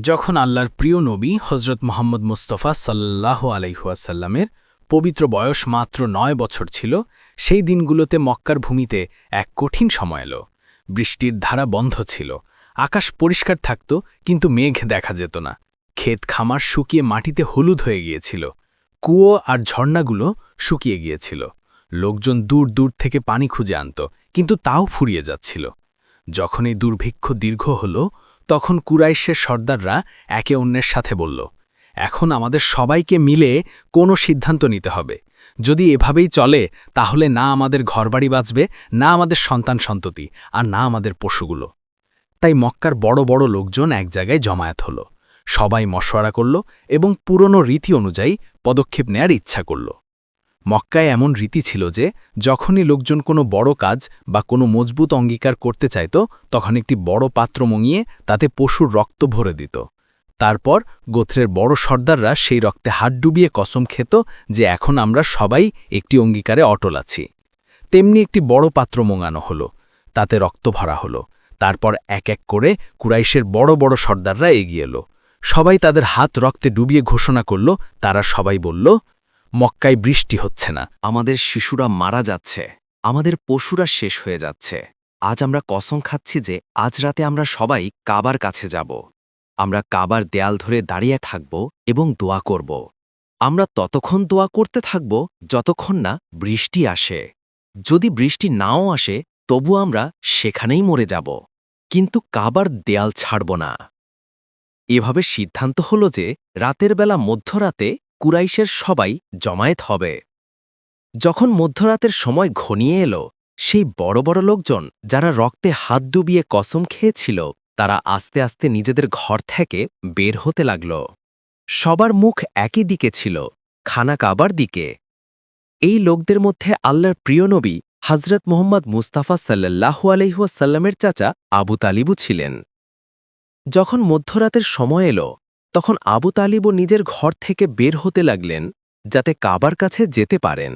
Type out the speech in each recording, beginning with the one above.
যখন আল্লাহর প্রিয় নবী হজরত মোহাম্মদ মুস্তফা সাল্লাহ আলাইহুয়াসাল্লামের পবিত্র বয়স মাত্র নয় বছর ছিল, সেই দিনগুলোতে মক্কার ভূমিতে এক কঠিন সময় এলো। বৃষ্টির ধারা বন্ধ ছিল। আকাশ পরিষ্কার থাকত, কিন্তু মেঘ দেখা যেত না। ক্ষেত খামার শুকিয়ে মাটিতে হলুদ হয়ে গিয়েছিল। কুয়ো আর ঝর্ণাগুলো শুকিয়ে গিয়েছিল। লোকজন দূর দূর থেকে পানি খুঁজে আনত, কিন্তু তাও ফুরিয়ে যাচ্ছিল। যখন এই দুর্ভিক্ষ দীর্ঘ হল তখন কুরাইশের সর্দাররা একে অন্যের সাথে বলল, এখন আমাদের সবাইকে মিলে কোনো সিদ্ধান্ত নিতে হবে। যদি এভাবেই চলে, তাহলে না আমাদের ঘরবাড়ি বাঁচবে, না আমাদের সন্তান সন্ততি, আর না আমাদের পশুগুলো। তাই মক্কার বড় বড় লোকজন এক জায়গায় জমায়েত হল। সবাই মশওয়ারা করল এবং পুরনো রীতি অনুযায়ী পদক্ষেপ নেয়ার ইচ্ছা করল। মক্কায় এমন রীতি ছিল যে, যখনই লোকজন কোনো বড় কাজ বা কোনো মজবুত অঙ্গীকার করতে চাইত, তখন একটি বড় পাত্র মঙিয়ে তাতে পশুর রক্ত ভরে দিত। তারপর গোত্রের বড় সর্দাররা সেই রক্তে হাত ডুবিয়ে কসম খেত যে, এখন আমরা সবাই একটি অঙ্গীকারে অটল আছি। তেমনি একটি বড় পাত্র মঙানো হলো, তাতে রক্ত ভরা হলো। তারপর এক এক করে কুরাইশের বড় বড় সর্দাররা এগিয়ে এলো। সবাই তাদের হাত রক্তে ডুবিয়ে ঘোষণা করল, তারা সবাই বলল মক্কায় বৃষ্টি হচ্ছে না। আমাদের শিশুরা মারা যাচ্ছে। আমাদের পশুরা শেষ হয়ে যাচ্ছে। আজ আমরা কসম খাচ্ছি যে আজ রাতে আমরা সবাই কাবার কাছে যাব। আমরা কাবার দেয়াল ধরে দাঁড়িয়ে থাকব এবং দোয়া করব। আমরা ততক্ষণ দোয়া করতে থাকব যতক্ষণ না বৃষ্টি আসে। যদি বৃষ্টি নাও আসে, তবু আমরা সেখানেই মরে যাব। কিন্তু কাবার দেয়াল ছাড়ব না। এভাবে সিদ্ধান্ত হল যে রাতের বেলা মধ্যরাতে কুরাইশের সবাই জমায়েত হবে। যখন মধ্যরাতের সময় ঘনিয়ে এলো, সেই বড় বড় লোকজন যারা রক্তে হাত ডুবিয়ে কসম খেয়েছিল, তারা আস্তে আস্তে নিজেদের ঘর থেকে বের হতে লাগল। সবার মুখ একই দিকে ছিল, খানা কাবার দিকে। এই লোকদের মধ্যে আল্লাহর প্রিয় নবী হজরত মোহাম্মদ মুস্তাফা সাল্লাহু আলহিহাসাল্লামের চাচা আবু তালিবু ছিলেন। যখন মধ্যরাতের সময় এলো তখন আবু তালিবও নিজের ঘর থেকে বের হতে লাগলেন, যাতে কাবার কাছে যেতে পারেন।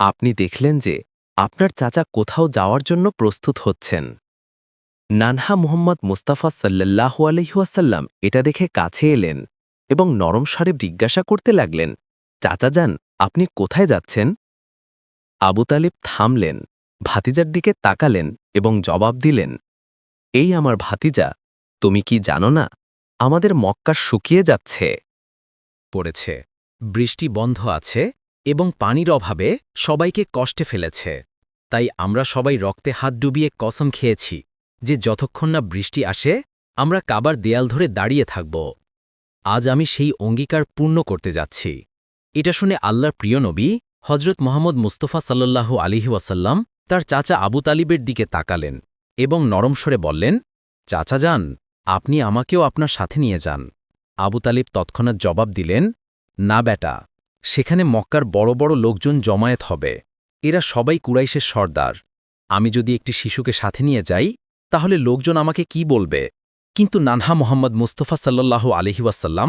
আপনি দেখলেন যে আপনার চাচা কোথাও যাওয়ার জন্য প্রস্তুত হচ্ছেন। নানহা মুহম্মদ মুস্তাফা সাল্লাহু আলহিহাসাল্লাম এটা দেখে কাছে এলেন এবং নরম স্বরে জিজ্ঞাসা করতে লাগলেন, চাচা যান, আপনি কোথায় যাচ্ছেন? আবু তালিব থামলেন, ভাতিজার দিকে তাকালেন এবং জবাব দিলেন, এই আমার ভাতিজা, তুমি কি জানো না আমাদের মক্কা শুকিয়ে যাচ্ছে। পড়েছে, বৃষ্টি বন্ধ আছে এবং পানির অভাবে সবাইকে কষ্টে ফেলেছে। তাই আমরা সবাই রক্তে হাত ডুবিয়ে কসম খেয়েছি যে যতক্ষণ না বৃষ্টি আসে, আমরা কাবার দেয়াল ধরে দাঁড়িয়ে থাকব। আজ আমি সেই অঙ্গীকার পূর্ণ করতে যাচ্ছি। এটা শুনে আল্লাহর প্রিয় নবী হজরত মোহাম্মদ মুস্তফা সাল্লাল্লাহু আলিহি ওয়াসাল্লাম তার চাচা আবু তালিবের দিকে তাকালেন এবং নরম স্বরে বললেন, চাচা যান আপনি আমাকেও আপনার সাথে নিয়ে যান। আবু তালিব তৎক্ষণাৎ জবাব দিলেন, না বেটা, সেখানে মক্কার বড় বড় লোকজন জমায়েত হবে। এরা সবাই কুরাইশের সর্দার। আমি যদি একটি শিশুকে সাথে নিয়ে যাই, তাহলে লোকজন আমাকে কি বলবে? কিন্তু নানহা মোহাম্মদ মুস্তফা সাল্লাহ আলহিউসাল্লাম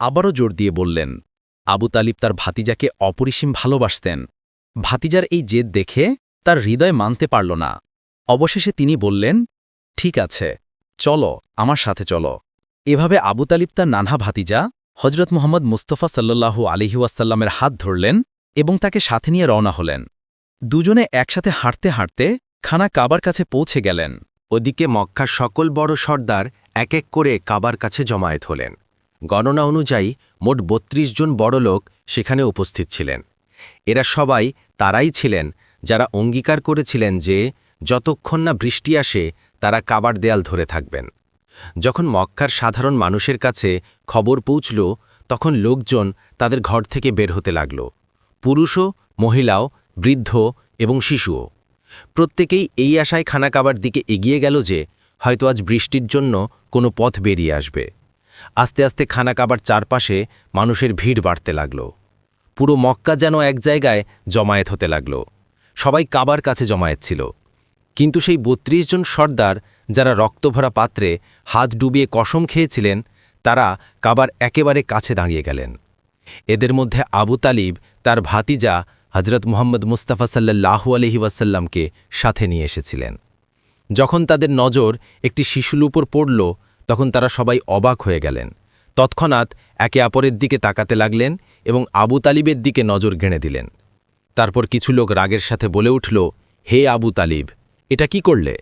আবারও জোর দিয়ে বললেন, আবু তালিব তার ভাতিজাকে অপরিসীম ভালোবাসতেন। ভাতিজার এই জেদ দেখে তার হৃদয় মানতে পারল না। অবশেষে তিনি বললেন, ঠিক আছে চলো, আমার সাথে চলো। এভাবে আবু তালিব তার নানহা ভাতিজা হজরত মোহাম্মদ মুস্তফা সাল্লাল্লাহু আলিহাসাল্লামের হাত ধরলেন এবং তাকে সাথে নিয়ে রওনা হলেন। দুজনে একসাথে হাঁটতে হাঁটতে খানা কাবার কাছে পৌঁছে গেলেন। ওদিকে মক্কার সকল বড় সর্দার এক এক করে কাবার কাছে জমায়েত হলেন। গণনা অনুযায়ী মোট বত্রিশ জন বড় লোক সেখানে উপস্থিত ছিলেন। এরা সবাই তারাই ছিলেন যারা অঙ্গীকার করেছিলেন যে যতক্ষণ না বৃষ্টি আসে তারা কাবার দেয়াল ধরে থাকবেন। যখন মক্কার সাধারণ মানুষের কাছে খবর পৌঁছল, তখন লোকজন তাদের ঘর থেকে বের হতে লাগল। পুরুষও, মহিলাও, বৃদ্ধ এবং শিশুও। প্রত্যেকেই এই আশায় খানা কাবার দিকে এগিয়ে গেল যে, হয়তো আজ বৃষ্টির জন্য কোনো পথ বেরিয়ে আসবে। আস্তে আস্তে খানা কাবার চারপাশে মানুষের ভিড় বাড়তে লাগল। পুরো মক্কা যেন এক জায়গায় জমায়েত হতে লাগল। সবাই কাবার কাছে জমায়েত ছিল। কিন্তু সেই বত্রিশ জন সর্দার যারা রক্তভরা পাত্রে হাত ডুবিয়ে কসম খেয়েছিলেন, তারা কাবার একেবারে কাছে দাঁড়িয়ে গেলেন। এদের মধ্যে আবু তালিব, তার ভাতিজা হজরত মোহাম্মদ মুস্তাফা সাল্লাহু আলহি ওয়াসাল্লামকে সাথে নিয়ে এসেছিলেন। যখন তাদের নজর একটি শিশুর উপর পড়ল, তখন তারা সবাই অবাক হয়ে গেলেন। তৎক্ষণাৎ একে অপরের দিকে তাকাতে লাগলেন এবং আবু তালিবের দিকে নজর গেঁড়ে দিলেন। তারপর কিছু লোক রাগের সাথে বলে উঠল, হে আবু তালিব এটা কি করলে?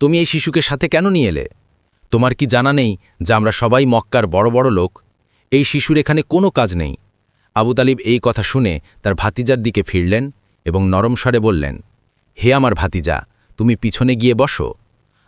তুমি এই শিশুকে সাথে কেন নিয়ে এলে? তোমার কি জানা নেই যে আমরা সবাই মক্কার বড় বড় লোক? এই শিশুর এখানে কোনো কাজ নেই। আবু তালিব এই কথা শুনে তার ভাতিজার দিকে ফিরলেন এবং নরম স্বরে বললেন, হে আমার ভাতিজা, তুমি পিছনে গিয়ে বসো।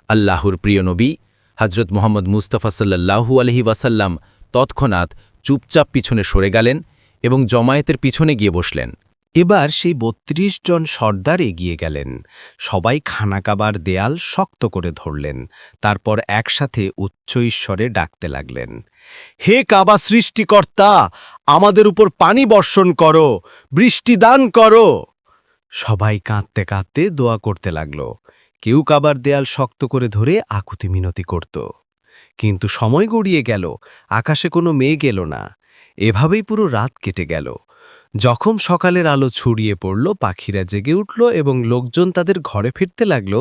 আল্লাহর প্রিয় নবী হজরত মোহাম্মদ মুস্তাফা সাল্লাহু আলহি ওয়াসাল্লাম তৎক্ষণাৎ চুপচাপ পিছনে সরে গেলেন এবং জমায়েতের পিছনে গিয়ে বসলেন। এবার সেই বত্রিশ জন সর্দার এগিয়ে গেলেন। সবাই খানাকাবার দেয়াল শক্ত করে ধরলেন। তারপর একসাথে উচ্চ ঈশ্বরে ডাকতে লাগলেন, হে কাবা সৃষ্টিকর্তা, আমাদের উপর পানি বর্ষণ করো, বৃষ্টি দান করো। সবাই কাঁদতে কাঁদতে দোয়া করতে লাগল। কেউ কাবার দেয়াল শক্ত করে ধরে আকুতি মিনতি করত। কিন্তু সময় গড়িয়ে গেল, আকাশে কোনো মেঘ এলো না। এভাবেই পুরো রাত কেটে গেল। যখন সকালের আলো ছড়িয়ে পড়ল, পাখিরা জেগে উঠল এবং লোকজন তাদের ঘরে ফিরতে লাগল,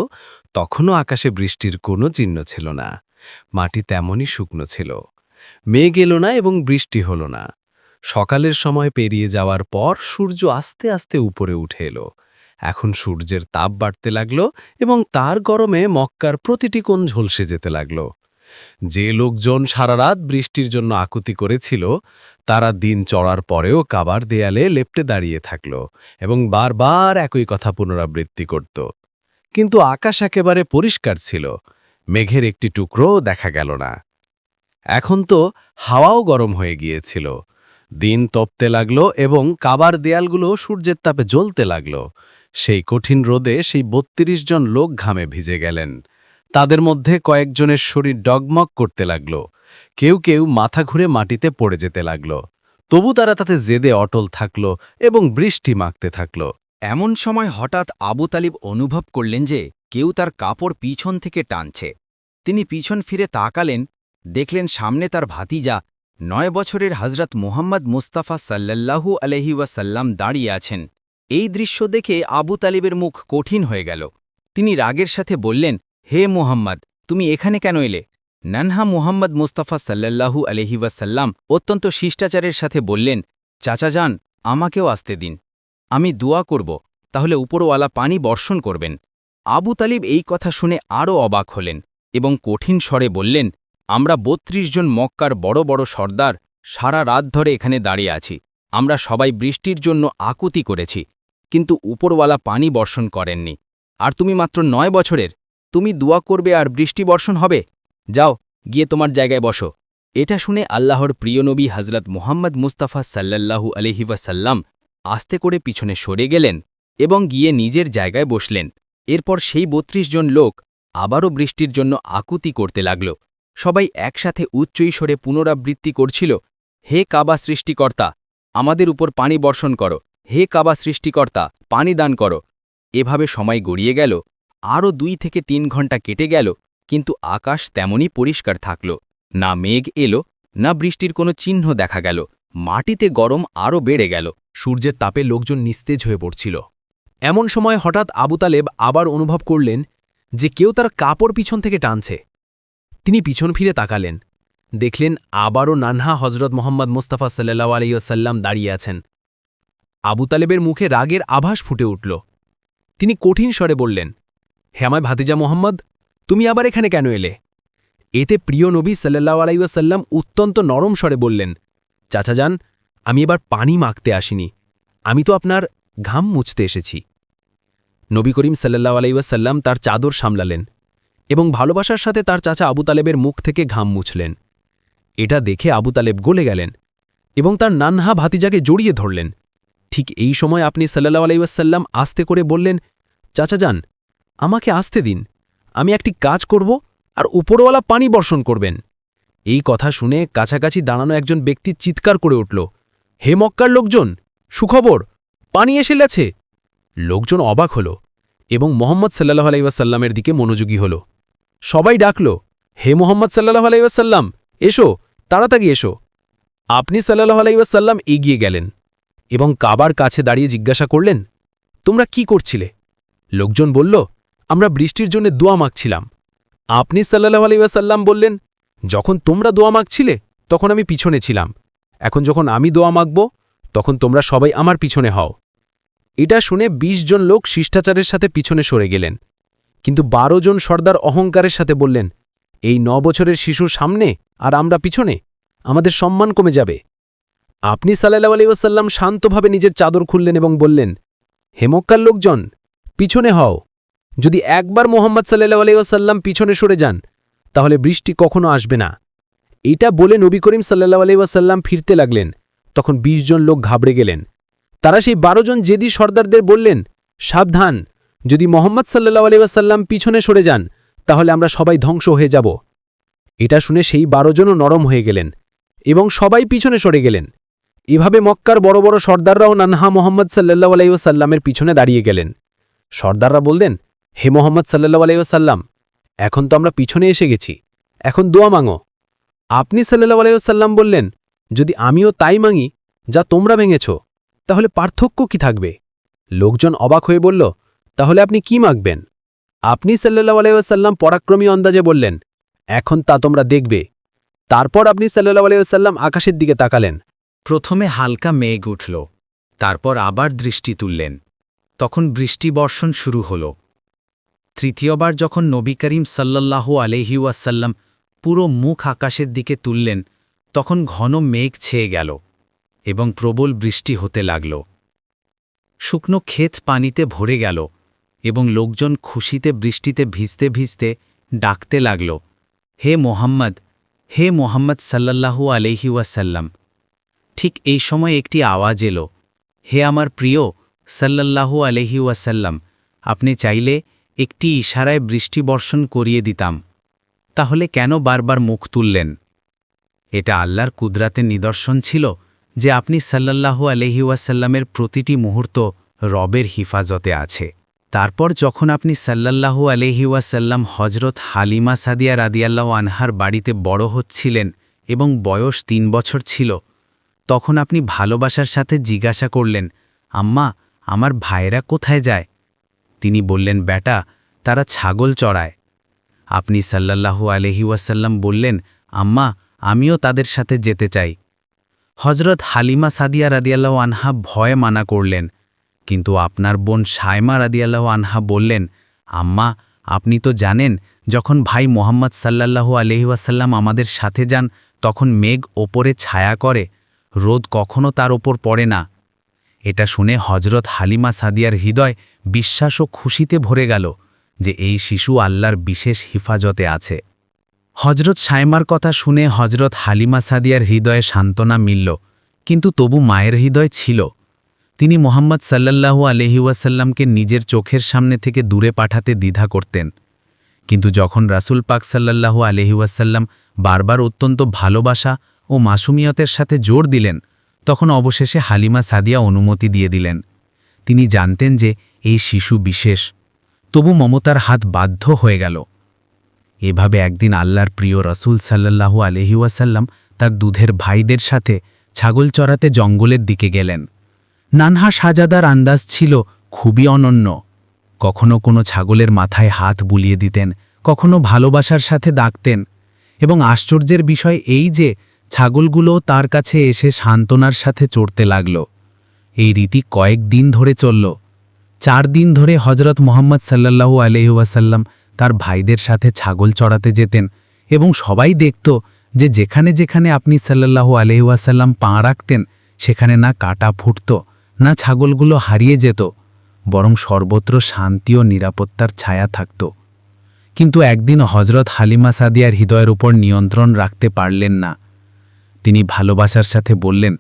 তখনও আকাশে বৃষ্টির কোনো চিহ্ন ছিল না। মাটি তেমনই শুকনো ছিল। মেঘ এলো না এবং বৃষ্টি হল না। সকালের সময় পেরিয়ে যাওয়ার পর সূর্য আস্তে আস্তে উপরে উঠে এলো। এখন সূর্যের তাপ বাড়তে লাগল এবং তার গরমে মক্কার প্রতিটি কোণ ঝলসে যেতে লাগল। যে লোকজন সারা রাত বৃষ্টির জন্য আকুতি করেছিল, তারা দিন চড়ার পরেও কাবার দেয়ালে লেপটে দাঁড়িয়ে থাকল এবং বারবার একই কথা পুনরাবৃত্তি করত। কিন্তু আকাশ একেবারে পরিষ্কার ছিল, মেঘের একটি টুকরোও দেখা গেল না। এখন তো হাওয়াও গরম হয়ে গিয়েছিল। দিন তপতে লাগল এবং কাবার দেয়ালগুলো সূর্যের তাপে জ্বলতে লাগল। সেই কঠিন রোদে সেই বত্রিশ জন লোক ঘামে ভিজে গেলেন। তাদের মধ্যে কয়েকজনের শরীর ডগমগ করতে লাগল। কেউ কেউ মাথা ঘুরে মাটিতে পড়ে যেতে লাগল। তবু তারা তাতে জেদে অটল থাকল এবং বৃষ্টি মাখতে থাকল। এমন সময় হঠাৎ আবু তালিব অনুভব করলেন যে কেউ তার কাপড় পিছন থেকে টানছে। তিনি পিছন ফিরে তাকালেন, দেখলেন সামনে তার ভাতিজা নয় বছরের হজরত মুহাম্মদ মুস্তাফা সাল্লাল্লাহু আলহি ওয়াসাল্লাম দাঁড়িয়ে আছেন। এই দৃশ্য দেখে আবু তালিবের মুখ কঠিন হয়ে গেল। তিনি রাগের সাথে বললেন হে মুহাম্মদ, তুমি এখানে কেন এলে? নানহা মুহাম্মদ মুস্তাফা সাল্লাল্লাহু আলহি ওয়াসাল্লাম অত্যন্ত শিষ্টাচারের সাথে বললেন, চাচা যান, আমাকেও আসতে দিন। আমি দোয়া করব, তাহলে উপরওয়ালা পানি বর্ষণ করবেন। আবু তালিব এই কথা শুনে আরও অবাক হলেন এবং কঠিন স্বরে বললেন, আমরা বত্রিশ জন মক্কার বড় বড় সর্দার সারা রাত ধরে এখানে দাঁড়িয়ে আছি। আমরা সবাই বৃষ্টির জন্য আকুতি করেছি, কিন্তু উপরওয়ালা পানি বর্ষণ করেননি। আর তুমি মাত্র নয় বছরের তুমি দোয়া করবে আর বৃষ্টি বর্ষণ হবে? যাও, গিয়ে তোমার জায়গায় বসো। এটা শুনে আল্লাহর প্রিয় নবী হজরত মুহাম্মদ মুস্তাফা সাল্লাল্লাহু আলহিবাসাল্লাম আস্তে করে পিছনে সরে গেলেন এবং গিয়ে নিজের জায়গায় বসলেন। এরপর সেই বত্রিশ জন লোক আবারও বৃষ্টির জন্য আকুতি করতে লাগল। সবাই একসাথে উচ্চ ঈশ্বরে পুনরাবৃত্তি করছিল, হে কাবা সৃষ্টিকর্তা, আমাদের উপর পানি বর্ষণ করো। হে কাবা সৃষ্টিকর্তা, পানি দান করো। এভাবে সময় গড়িয়ে গেল আরও দুই থেকে তিন ঘণ্টা কেটে গেল, কিন্তু আকাশ তেমনই পরিষ্কার থাকল। না মেঘ এলো, না বৃষ্টির কোনো চিহ্ন দেখা গেল। মাটিতে গরম আরও বেড়ে গেল। সূর্যের তাপে লোকজন নিস্তেজ হয়ে পড়ছিল। এমন সময় হঠাৎ আবু তালেব আবার অনুভব করলেন যে কেউ তার কাপড় পিছন থেকে টানছে। তিনি পিছন ফিরে তাকালেন। দেখলেন আবারও নানহা হজরত মোহাম্মদ মুস্তাফা সাল্লাহ আলাইসাল্লাম দাঁড়িয়ে আছেন। আবু তালেবের মুখে রাগের আভাস ফুটে উঠল। তিনি কঠিন স্বরে বললেন হে আমায় ভাতিজা মোহাম্মদ, তুমি আবার এখানে কেন এলে? এতে প্রিয় নবী সাল্লাহ আলাইসাল্লাম অত্যন্ত নরম স্বরে বললেন, চাচা যান, আমি এবার পানি মাখতে আসিনি, আমি তো আপনার ঘাম মুছতে এসেছি। নবী করিম সাল্লাহ আলাইসাল্লাম তার চাদর সামলালেন এবং ভালোবাসার সাথে তার চাচা আবু তালেবের মুখ থেকে ঘাম মুছলেন। এটা দেখে আবু তালেব গলে গেলেন এবং তার নানহা ভাতিজাকে জড়িয়ে ধরলেন। ঠিক এই সময় আপনি সাল্লাহ আলাইসাল্লাম আস্তে করে বললেন, চাচা যান আমাকে আসতে দিন। আমি একটি কাজ করব আর উপরওয়ালা পানি বর্ষণ করবেন। এই কথা শুনে কাছাকাছি দাঁড়ানো একজন ব্যক্তি চিৎকার করে উঠল, হে মক্কার লোকজন, সুখবর, পানি এসে গেছে? লোকজন অবাক হল এবং মোহাম্মদ সাল্লাহ আলাইসাল্লামের দিকে মনোযোগী হল। সবাই ডাকল, হে মোহাম্মদ সাল্লাহ আলাইসাল্লাম এসো, তাড়াতাড়ি এসো। আপনি সাল্লাহ আলাইসাল্লাম এগিয়ে গেলেন এবং কাবার কাছে দাঁড়িয়ে জিজ্ঞাসা করলেন, তোমরা কি করছিলে? লোকজন বলল আমরা বৃষ্টির জন্য দোয়া মাগছিলাম। আপনি সাল্লাহ আলাইসাল্লাম বললেন, যখন তোমরা দোয়া মাগছিলে, তখন আমি পিছনে ছিলাম। এখন যখন আমি দোয়া মাগব, তখন তোমরা সবাই আমার পিছনে হও। এটা শুনে ২০ জন লোক শিষ্টাচারের সাথে পিছনে সরে গেলেন। কিন্তু ১২ জন সর্দার অহংকারের সাথে বললেন, এই ন বছরের শিশুর সামনে আর আমরা পিছনে, আমাদের সম্মান কমে যাবে। আপনি সাল্লাহ আলী ওসাল্লাম শান্তভাবে নিজের চাদর খুললেন এবং বললেন হেমক্কার লোকজন, পিছনে হও। যদি একবার মোহাম্মদ সাল্লাহ আলী ওসাল্লাম পিছনে সরে যান, তাহলে বৃষ্টি কখনো আসবে না। এটা বলে নবী করিম সাল্লাহ আলী ওয়াসাল্লাম ফিরতে লাগলেন। তখন ২০ জন লোক ঘাবড়ে গেলেন। তারা সেই বারো জন জেদি সর্দারদের বললেন, সাবধান, যদি মোহাম্মদ সাল্লাহ আলী ওয়াসাল্লাম পিছনে সরে যান, তাহলে আমরা সবাই ধ্বংস হয়ে যাব। এটা শুনে সেই বারো জনও নরম হয়ে গেলেন এবং সবাই পিছনে সরে গেলেন। এভাবে মক্কার বড় বড় সর্দাররাও নানহা মোহাম্মদ সাল্লাহ আলাইসাল্লামের পিছনে দাঁড়িয়ে গেলেন। সর্দাররা বললেন হে মোহাম্মদ সাল্লাহ আলাইসাল্লাম এখন তো আমরা পিছনে এসে গেছি, এখন দোয়া মাঙো। আপনি সাল্লাহ আলাইসাল্লাম বললেন, যদি আমিও তাই মাঙি, যা তোমরা ভেঙেছ, তাহলে পার্থক্য কি থাকবে? লোকজন অবাক হয়ে বলল, তাহলে আপনি কি মাগবেন? আপনি সাল্লাহ আলাইসাল্লাম পরাক্রমী অন্দাজে বললেন, এখন তা তোমরা দেখবে। তারপর আপনি সাল্লাহ আলাইসাল্লাম আকাশের দিকে তাকালেন। প্রথমে হালকা মেঘ উঠল, তারপর আবার দৃষ্টি তুললেন। তখন বৃষ্টি বর্ষণ শুরু হল। তৃতীয়বার যখন নবী করিম সাল্লাল্লাহু আলহিউয়াসাল্লাম পুরো মুখ আকাশের দিকে তুললেন, তখন ঘন মেঘ ছেয়ে গেল এবং প্রবল বৃষ্টি হতে লাগল। শুকনো ক্ষেত পানিতে ভরে গেল এবং লোকজন খুশিতে বৃষ্টিতে ভিজতে ভিজতে ডাকতে লাগল, হে মোহাম্মদ হে মোহাম্মদ সাল্লাল্লাহু আলহিউয়াসাল্লাম ঠিক এই সময় একটি আওয়াজ এলো, হে আমার প্রিয় সাল্লাল্লাহু আলহি ওয়াসাল্লাম, আপনি চাইলে একটি ইশারায় বৃষ্টি বর্ষণ করিয়ে দিতাম। তাহলে কেন বারবার মুখ তুললেন? এটা আল্লাহর কুদরাতের নিদর্শন ছিল যে আপনি সাল্লাল্লাহু আলহি ওয়াসাল্লামের প্রতিটি মুহূর্ত রবের হিফাজতে আছে। তারপর যখন আপনি সাল্লাল্লাহু আলহি ওয়াসাল্লাম হজরত হালিমা সাদিয়া রাদিয়াল্লাহ আনহার বাড়িতে বড় হচ্ছিলেন এবং বয়স তিন বছর ছিল, তখন আপনি ভালোবাসার সাথে জিজ্ঞাসা করলেন, আম্মা, আমার ভাইরা কোথায় যায়? তিনি বললেন, বেটা, তারা ছাগল চড়ায়। আপনি সাল্লাল্লাহু আলহি ওয়াসাল্লাম বললেন, আম্মা, আমিও তাদের সাথে যেতে চাই। হজরত হালিমা সাদিয়া রাদিয়াল্লাহ আনহা ভয় মানা করলেন, কিন্তু আপনার বোন সায়মা রাদিয়াল্লাহ আনহা বললেন, আম্মা, আপনি তো জানেন, যখন ভাই মোহাম্মদ সাল্লাল্লাহু আলহি ওয়াসাল্লাম আমাদের সাথে যান, তখন মেঘ ওপরে ছায়া করে, রোদ কখনো তার ওপর পড়ে না। এটা শুনে হজরত হালিমা সাদিয়ার হৃদয় বিশ্বাস ও খুশিতে ভরে গেল যে এই শিশু আল্লাহর বিশেষ হিফাজতে আছে। হজরত সায়মার কথা শুনে হজরত হালিমা সাদিয়ার হৃদয়ে সান্ত্বনা মিলল, কিন্তু তবু মায়ের হৃদয় ছিল। তিনি মোহাম্মদ সাল্লাল্লাহু আলহিউসাল্লামকে নিজের চোখের সামনে থেকে দূরে পাঠাতে দ্বিধা করতেন। কিন্তু যখন রাসুল পাক সাল্লাল্লাহু আলহিউসাল্লাম বারবার অত্যন্ত ভালোবাসা ও মাসুমিয়তের সাথে জোর দিলেন, তখন অবশেষে হালিমা সাদিয়া অনুমতি দিয়ে দিলেন। তিনি জানতেন যে এই শিশু বিশেষ। তবু মমতার হাত বাধ্য হয়ে গেল। এভাবে একদিন আল্লাহর প্রিয় রসুল সাল্লাল্লাহু আলহিউসাল্লাম তার দুধের ভাইদের সাথে ছাগল চড়াতে জঙ্গলের দিকে গেলেন। নানহা সাজাদার আন্দাজ ছিল খুবই অনন্য। কখনো কোনো ছাগলের মাথায় হাত বুলিয়ে দিতেন, কখনো ভালোবাসার সাথে ডাকতেন এবং আশ্চর্যের বিষয় এই যে ছাগলগুলো তার কাছে এসে সান্ত্বনার সাথে চড়তে লাগল। এই রীতি কয়েক দিন ধরে চলল। চার দিন ধরে হজরত মোহাম্মদ সাল্লাল্লাহু আলহিউসাল্লাম তার ভাইদের সাথে ছাগল চড়াতে যেতেন এবং সবাই দেখত যে যেখানে যেখানে আপনি সাল্লাল্লাহু আলহিউসাল্লাম পা রাখতেন, সেখানে না কাটা ফুটত, না ছাগলগুলো হারিয়ে যেত, বরং সর্বত্র শান্তি ও নিরাপত্তার ছায়া থাকত। কিন্তু একদিন হজরত হালিমা সাদিয়ার হৃদয়ের উপর নিয়ন্ত্রণ রাখতে পারলেন না। তিনি ভালোবাসার সাথে বললেন,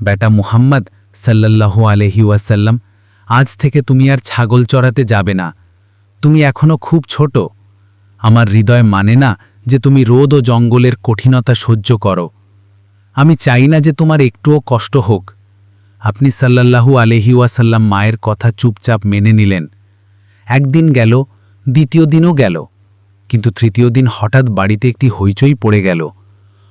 বেটা মুহাম্মদ সাল্লাল্লাহু আলহি ওয়াসাল্লাম আজ থেকে তুমি আর ছাগল চড়াতে যাবে না। তুমি এখনও খুব ছোট। আমার হৃদয় মানে না যে তুমি রোদ ও জঙ্গলের কঠিনতা সহ্য করো। আমি চাই না যে তোমার একটুও কষ্ট হোক। আপনি সাল্লাল্লাহু আলহি ওয়াসাল্লাম মায়ের কথা চুপচাপ মেনে নিলেন। একদিন গেল, দ্বিতীয় দিনও গেল। কিন্তু তৃতীয় দিন হঠাৎ বাড়িতে একটি হইচই পড়ে গেল।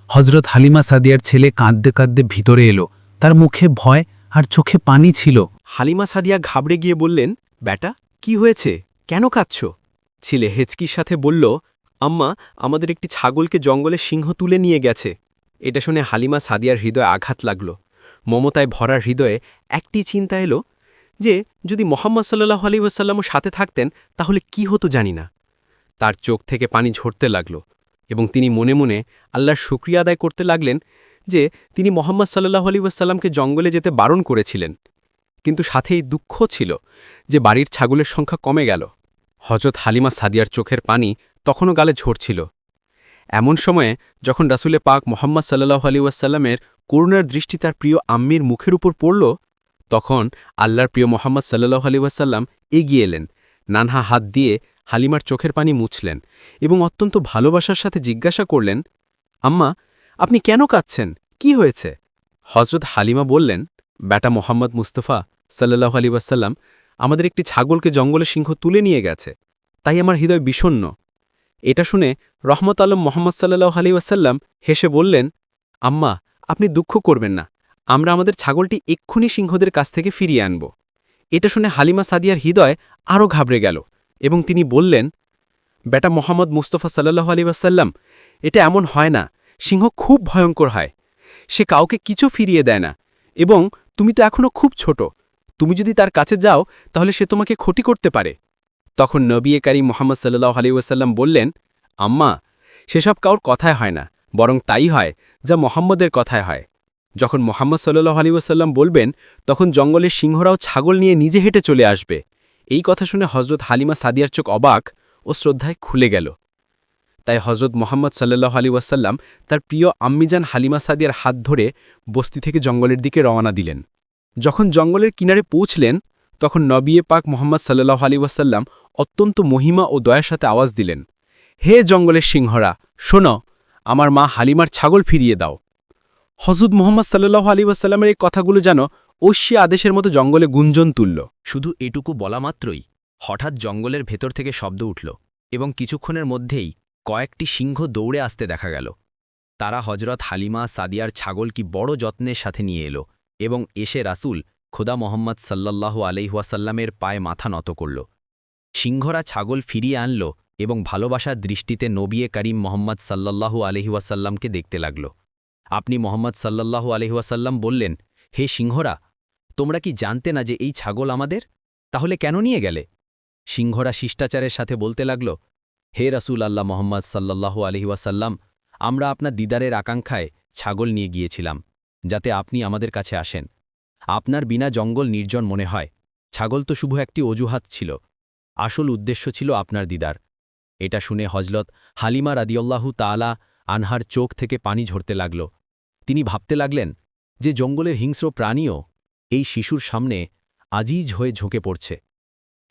হজরত হালিমা সাদিয়ার ছেলে কাঁদতে কাঁদতে ভিতরে এলো। তার মুখে ভয় আর চোখে পানি ছিল। হালিমা সাদিয়া ঘাবড়ে গিয়ে বললেন, ব্যাটা, কি হয়েছে? কেন কাঁদছ? ছেলে হেচকির সাথে বলল, আম্মা, আমাদের একটি ছাগলকে জঙ্গলে সিংহ তুলে নিয়ে গেছে। এটা শুনে হালিমা সাদিয়ার হৃদয়ে আঘাত লাগল। মমতায় ভরার হৃদয়ে একটি চিন্তা এলো যে, যদি মোহাম্মদ সাল্লাহ আলী ওয়াসাল্লামও সাথে থাকতেন, তাহলে কি হতো জানি না। তার চোখ থেকে পানি ঝরতে লাগল এবং তিনি মনে মনে আল্লাহর শুক্রিয়া আদায় করতে লাগলেন যে তিনি মোহাম্মদ সাল্লাহ আলী ওয়াসাল্লামকে জঙ্গলে যেতে বারণ করেছিলেন। কিন্তু সাথেই দুঃখ ছিল যে বাড়ির ছাগলের সংখ্যা কমে গেল। হজরত হালিমা সাদিয়ার চোখের পানি তখনও গালে ঝরছিল। এমন সময়ে যখন রাসুলে পাক মোহাম্মদ সাল্লাহ আলী ওয়াসাল্লামের করুণার দৃষ্টি তার প্রিয় আম্মির মুখের উপর পড়ল, তখন আল্লাহর প্রিয় মোহাম্মদ সাল্লাহ আলী ওয়াসাল্লাম এগিয়ে এলেন, নানহা হাত দিয়ে হালিমার চোখের পানি মুছলেন এবং অত্যন্ত ভালোবাসার সাথে জিজ্ঞাসা করলেন, আম্মা আপনি কেন কাঁদছেন? কি হয়েছে? হজরত হালিমা বললেন, ব্যাটা মোহাম্মদ মুস্তফা সাল্লাহ আলী ওয়াসাল্লাম আমাদের একটি ছাগলকে জঙ্গলে সিংহ তুলে নিয়ে গেছে। তাই আমার হৃদয় বিষণ্ন এটা শুনে রহমত আলম মোহাম্মদ সাল্লাহ আলী ওয়াসাল্লাম হেসে বললেন, আম্মা, আপনি দুঃখ করবেন না। আমরা আমাদের ছাগলটি এক্ষুনি সিংহদের কাছ থেকে ফিরিয়ে আনব। এটা শুনে হালিমা সাদিয়ার হৃদয় আরও ঘাবড়ে গেল এবং তিনি বললেন বেটা মোহাম্মদ মুস্তফা সাল্লাহ আলী ওয়াসাল্লাম, এটা এমন হয় না সিংহ খুব ভয়ঙ্কর হয়। সে কাউকে কিছু ফিরিয়ে দেয় না। এবং তুমি তো এখনও খুব ছোট। তুমি যদি তার কাছে যাও, তাহলে সে তোমাকে ক্ষতি করতে পারে। তখন নবী করিম মোহাম্মদ সাল্লাহ আলী ওয়াসাল্লাম বললেন, আম্মা, সেসব কাউর কথায় হয় না, বরং তাই হয় যা মোহাম্মদের কথায় হয়। যখন মোহাম্মদ সাল্লাহ আলী ওয়াসাল্লাম বলবেন, তখন জঙ্গলের সিংহরাও ছাগল নিয়ে নিজে হেঁটে চলে আসবে। এই কথা শুনে হজরত হালিমা সাদিয়ার চোখ অবাক ও শ্রদ্ধায় খুলে গেল। তাই হজরত মোহাম্মদ সাল্লাহ আলী ওয়াসাল্লাম তার প্রিয় আম্মিজান হালিমা সাদিয়ার হাত ধরে বস্তি থেকে জঙ্গলের দিকে রওনা দিলেন। যখন জঙ্গলের কিনারে পৌঁছলেন, তখন নবিয়ে পাক মোহাম্মদ সাল্লাহ আলী ওয়াসাল্লাম অত্যন্ত মহিমা ও দয়ার সাথে আওয়াজ দিলেন, হে জঙ্গলের সিংহরা, শোনো, আমার মা হালিমার ছাগল ফিরিয়ে দাও। হজরত মোহাম্মদ সাল্লাহ আলী ওয়াসাল্লামের এই কথাগুলো যেন ঐশ্য আদেশের মতো জঙ্গলে গুঞ্জন তুলল। শুধু এটুকু বলা মাত্রই, হঠাৎ জঙ্গলের ভেতর থেকে শব্দ উঠল এবং কিছুক্ষণের মধ্যেই কয়েকটি সিংহ দৌড়ে আসতে দেখা গেল। তারা হজরত হালিমা, সাদিয়ার ছাগল কি বড় যত্নের সাথে নিয়ে এলো এবং এসে রাসুল খোদা মোহাম্মদ সাল্লাল্লাহু আলহিহাসাল্লামের পায়ে মাথা নত করল। সিংহরা ছাগল ফিরিয়ে আনল এবং ভালোবাসার দৃষ্টিতে নবিয়ে করিম মোহাম্মদ সাল্লাল্লাহু আলহিহাসাল্লামকে দেখতে লাগল। আপনি মোহাম্মদ সাল্লাল্লাহু আলহিহাসাল্লাম বললেন, হে সিংহরা, তোমরা কি জানতে না যে এই ছাগল আমাদের? তাহলে কেন নিয়ে গেলে? সিংহরা শিষ্টাচারের সাথে বলতে লাগল হে রাসূল আল্লাহ মোহাম্মদ সাল্লাল্লাহু আলহিহাসাল্লাম আমরা আপনার দিদারের আকাঙ্ক্ষায় ছাগল নিয়ে গিয়েছিলাম, যাতে আপনি আমাদের কাছে আসেন। আপনার বিনা জঙ্গল নির্জন মনে হয়, ছাগল তো শুভ একটি অজুহাত ছিল, আসল উদ্দেশ্য ছিল আপনার দিদার। এটা শুনে হজলত হালিমা রাদিউল্লাহু তাআলা আনহার চোখ থেকে পানি ঝরতে লাগল। তিনি ভাবতে লাগলেন, যে জঙ্গলের হিংস্র প্রাণীও এই শিশুর সামনে আজিজ হয়ে ঝোঁকে পড়ছে।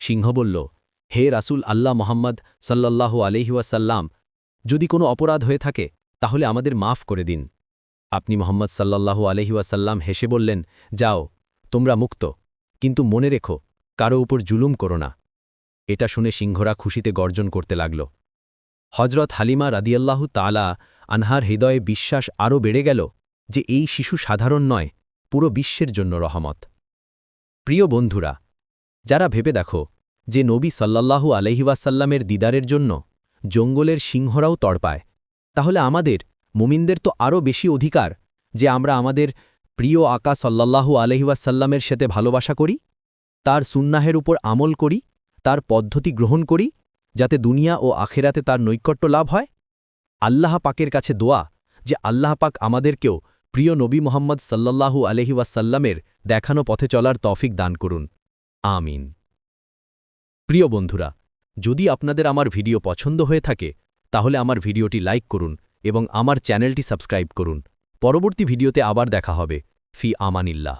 সিংহ বলল হে রাসূল আল্লাহ মোহাম্মদ সাল্লাল্লাহু আলহিউসাল্লাম যদি কোনো অপরাধ হয়ে থাকে, তাহলে আমাদের মাফ করে দিন। আপনি মোহাম্মদ সাল্লাল্লাহু আলহিউসাল্লাম হেসে বললেন, যাও, তোমরা মুক্ত। কিন্তু মনে রেখো, কারও উপর জুলুম করো না। এটা শুনে সিংহরা খুশিতে গর্জন করতে লাগল। হজরত হালিমা রাদিয়াল্লাহু তালা আনহার হৃদয়ে বিশ্বাস আরও বেড়ে গেল যে এই শিশু সাধারণ নয়, পুরো বিশ্বের জন্য রহমত। প্রিয় বন্ধুরা, যারা ভেবে দেখো যে নবী সাল্লাল্লাহু আলহিওয়াসাল্লামের দিদারের জন্য জঙ্গলের সিংহরাও তড়পায় তাহলে আমাদের, মুমিনদের তো আরও বেশি অধিকার যে আমরা আমাদের প্রিয় আকা সাল্লাল্লাহু আলহিওয়াসাল্লামের সাথে ভালোবাসা করি, তার সুন্নাহের উপর আমল করি, তার পদ্ধতি গ্রহণ করি, যাতে দুনিয়া ও আখেরাতে তার নৈকট্য লাভ হয়। আল্লাহ পাকের কাছে দোয়া যে আল্লাহ পাক আমাদেরকেও প্রিয় নবী মোহাম্মদ সাল্লাল্লাহু আলহিওয়াসাল্লামের দেখানো পথে চলার তফিক দান করুন। আমিন। প্রিয় বন্ধুরা, যদি আপনাদের আমার ভিডিও পছন্দ হয়ে থাকে, তাহলে আমার ভিডিওটি লাইক করুন এবং আমার চ্যানেলটি সাবস্ক্রাইব করুন। পরবর্তী ভিডিওতে আবার দেখা হবে। ফি আমানিল্লাহ।